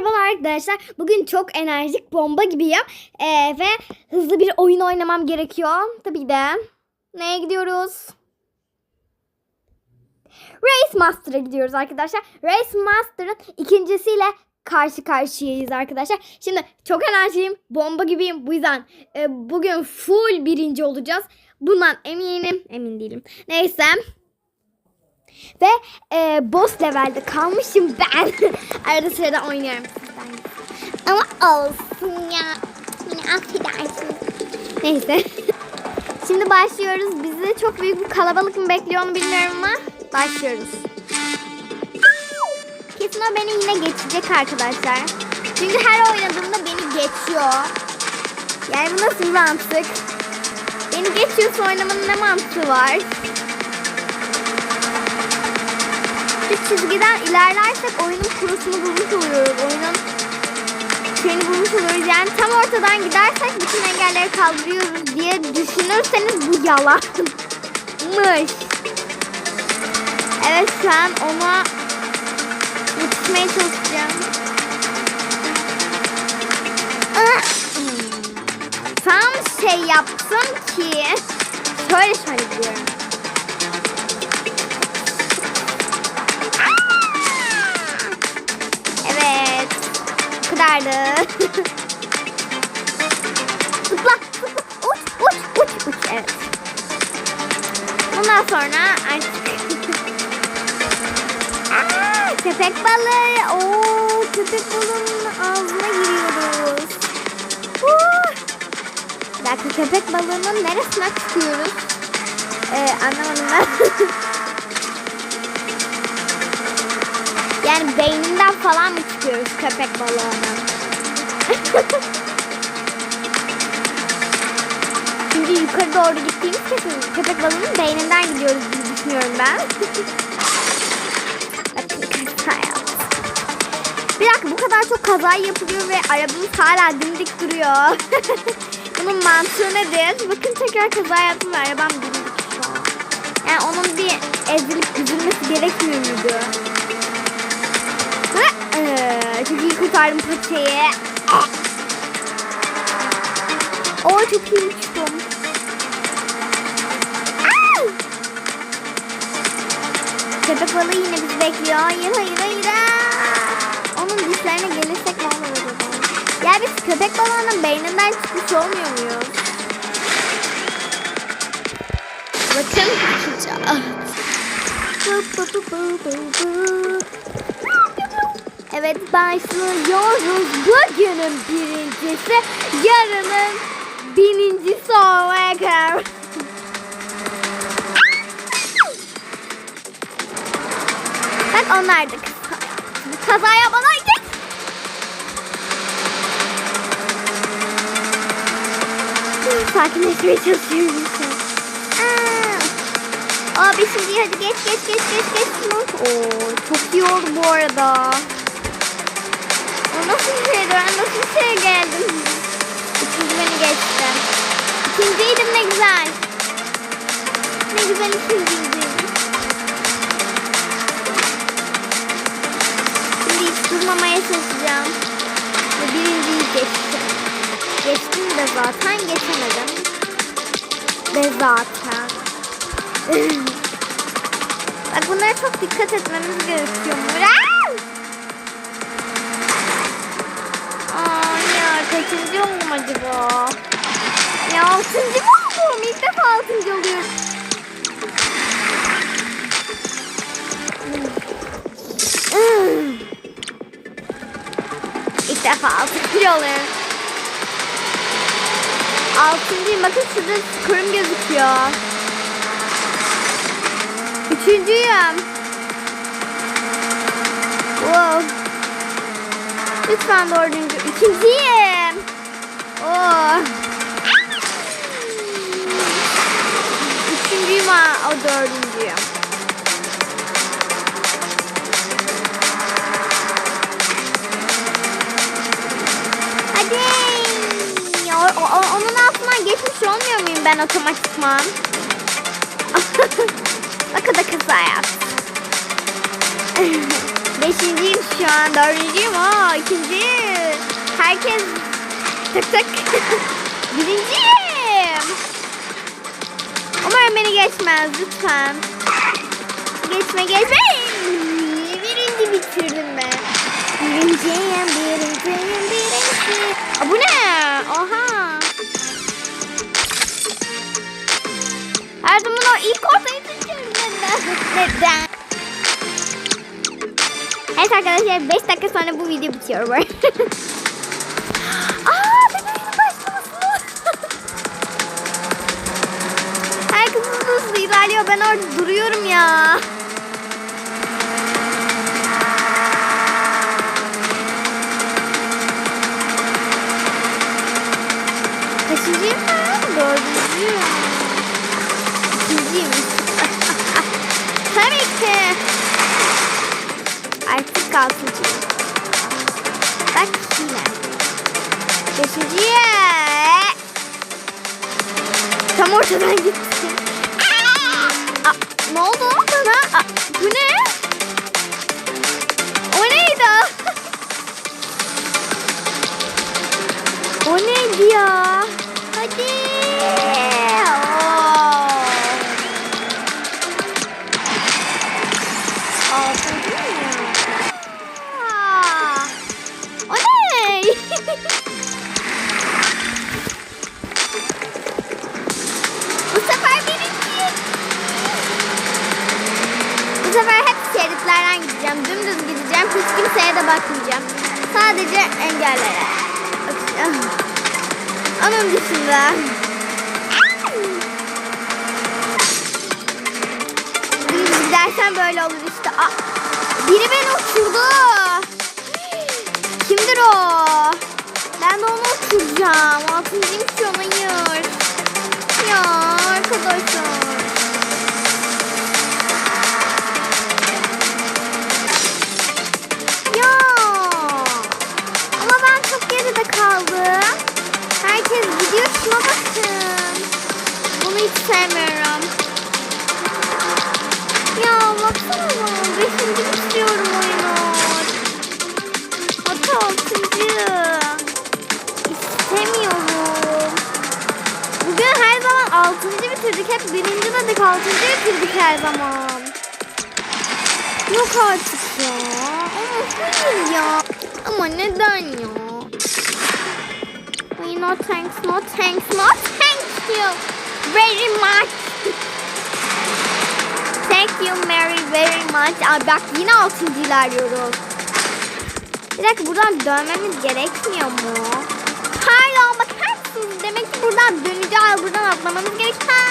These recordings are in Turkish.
merhabalar arkadaşlar. Bugün çok enerjik bomba gibiyim. Ee, ve hızlı bir oyun oynamam gerekiyor. Tabii de. Neye gidiyoruz? Race Master'a gidiyoruz arkadaşlar. Race Master'ın ikincisiyle karşı karşıyayız arkadaşlar. Şimdi çok enerjiyim. Bomba gibiyim. Bu yüzden e, bugün full birinci olacağız. Bundan eminim. Emin değilim. Neyse. Ve e, boss levelde kalmışım ben. Arada sırada oynuyorum sizden. Ama olsun ya. Yine affedersiniz. Neyse. Şimdi başlıyoruz. Bizi çok büyük bir kalabalık mı bekliyor mu bilmiyorum ama başlıyoruz. Kesin o beni yine geçecek arkadaşlar. Çünkü her oynadığımda beni geçiyor. Yani bu nasıl mantık? Beni geçiyorsa oynamanın ne mantığı var? Şu çizgiden ilerlersek oyunun kurusunu bulmuş oluyoruz. Oyunun şeyini bulmuş oluyoruz. Yani tam ortadan gidersek bütün engelleri kaldırıyoruz diye düşünürseniz bu yalanmış. Evet şu an ona yetişmeye çalışacağım. Tam şey yaptım ki şöyle şöyle diyorum. Bu kadardı. zıpla, zıpla. Uç, uç, uç, uç. Evet. Bundan sonra artık... Aa, köpek balığı. Oo, köpek balığının ağzına giriyoruz. Uh. Bir dakika köpek balığının neresine çıkıyoruz? Ee, anlamadım ben. Yani beyninden falan mı çıkıyoruz köpek balığının? Çünkü yukarı doğru gittiğimiz kesin köpek balığının beyninden gidiyoruz diye düşünüyorum ben. Bir dakika bu kadar çok kaza yapılıyor ve arabamız hala dimdik duruyor. Bunun mantığı nedir? Bakın tekrar kaza yaptım ve arabam dimdik şu an. Yani onun bir ezilip üzülmesi gerekmiyor muydu? Çok iyi kurtardım paçayı. Oo çok iyi uçtum. Köpek balığı yine bizi bekliyor. Hayır hayır hayır. Onun dişlerine gelirsek ne olur acaba? Ya biz köpek balığının beyninden çıkmış olmuyor muyuz? Bakın. Evet başlıyoruz. Bugünün birincisi yarının birincisi olmaya karar. Bak onlar da kaza. Kaza yapmalaydık. Sakinleşmeye çalışıyorum. Aa beşinci hadi geç geç geç geç geç. Oo çok iyi bu arada. Nasıl bir şeydi? Ben nasıl bir şeye geldim? Üçüncü beni geçti. İkinciydim ne güzel. Ne güzel ikinciydim. Şimdi hiç durmamaya çalışacağım. Ve birinciyi geçtim. Geçtim de zaten geçemedim. De zaten. Bak bunlara çok dikkat etmemiz gerekiyor. Murat! Altıncı mı oldum? İlk defa altıncı oluyorum. İlk defa altıncı oluyorum. Altıncıyım. Bakın şurada skorum gözüküyor. Üçüncüyüm. Wow. Lütfen dördüncü. İkinciyim. Oo. Ha. O dördüncüyüm. Hadi. O, o, onun altından geçmiş olmuyor muyum ben otomatikman? O da kaza yaptı. Beşinciyim şu an. Dördüncüyüm. Aa, ikinci. Herkes tık tık. Birinciyim. Umarım beni geçmez lütfen. Geçme geçme. Birinci bitirdim ben. Birinciyim, birinciyim, birinci. Aa, bu ne? Oha. Her zaman o ilk ortayı seçiyorum. Neden? Neden? Evet arkadaşlar 5 dakika sonra bu video bitiyor. bu hızlı hızlı ilerliyor. Ben orada duruyorum ya. Kaçıncıyım ben? Dördüncüyüm. İkinciyim. Tabii ki. Artık altıncıyım. Bak yine. Beşinciye. Tam ortadan 毛布누나 아 그네 오늘이오늘이야 şeritlerden gideceğim. Dümdüz gideceğim. Hiç kimseye de bakmayacağım. Sadece engellere. Onun dışında. Dümdüz gidersen böyle olur işte. Aa, biri beni uçurdu. Kimdir o? Ben de onu uçuracağım. Altıncıyım şuna bakın. Bunu hiç sevmiyorum. Ya baksana bana. Beşinci bitiriyorum oyunu. Hatta altıncı. İstemiyorum. Bugün her zaman altıncı bitirdik. Hep birinci dedik altıncı bitirdik her zaman. Yok artık ya. Ama hayır ya. Ama neden ya? Ay, no thanks, no thanks, no thank you very much. Thank you very very much. Aa, bak yine altıncı ilerliyoruz. Bir dakika buradan dönmemiz gerekmiyor mu? Pardon bakar mısınız? Demek ki buradan döneceğiz. Buradan atlamamız gerek. Ha.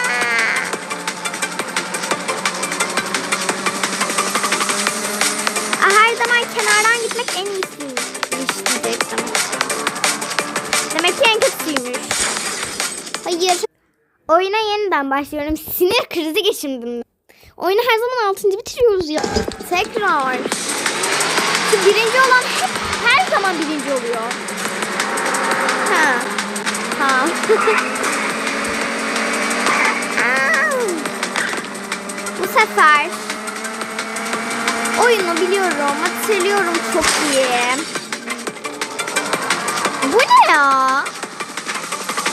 Aa, Her zaman kenardan gitmek en iyisiymiş diyecektim. Hayır. Oyuna yeniden başlıyorum. Sinir krizi geçirdim. Oyunu her zaman altıncı bitiriyoruz ya. Tekrar. Şu birinci olan hep her zaman birinci oluyor. Ha. Ha. Bu sefer oyunu biliyorum, hatırlıyorum çok iyi. Bu ne ya?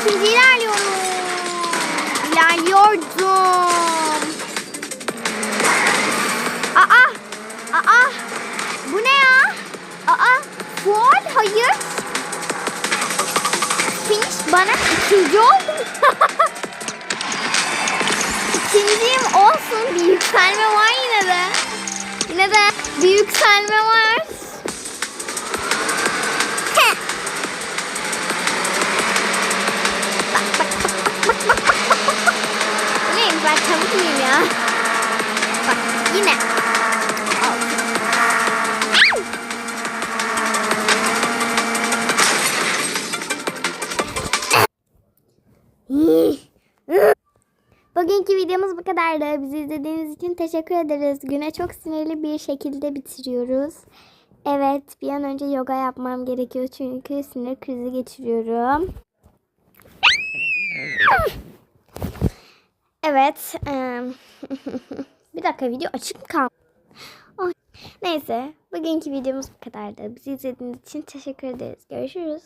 İkinci ilerliyorum. İlerliyordum. Aa, aa, bu ne ya? Aa, full, hayır. Finish bana ikinci oldum. İkinciyim olsun. Bir yükselme var yine de. Yine de bir yükselme var. ya. Bak yine. Bugünkü videomuz bu kadardı. Bizi izlediğiniz için teşekkür ederiz. Güne çok sinirli bir şekilde bitiriyoruz. Evet bir an önce yoga yapmam gerekiyor çünkü sinir krizi geçiriyorum. Ah! Evet. em, bir dakika video açık mı kaldı? Ay, Neyse bugünkü videomuz bu kadardı. Bizi izlediğiniz için teşekkür ederiz. Görüşürüz.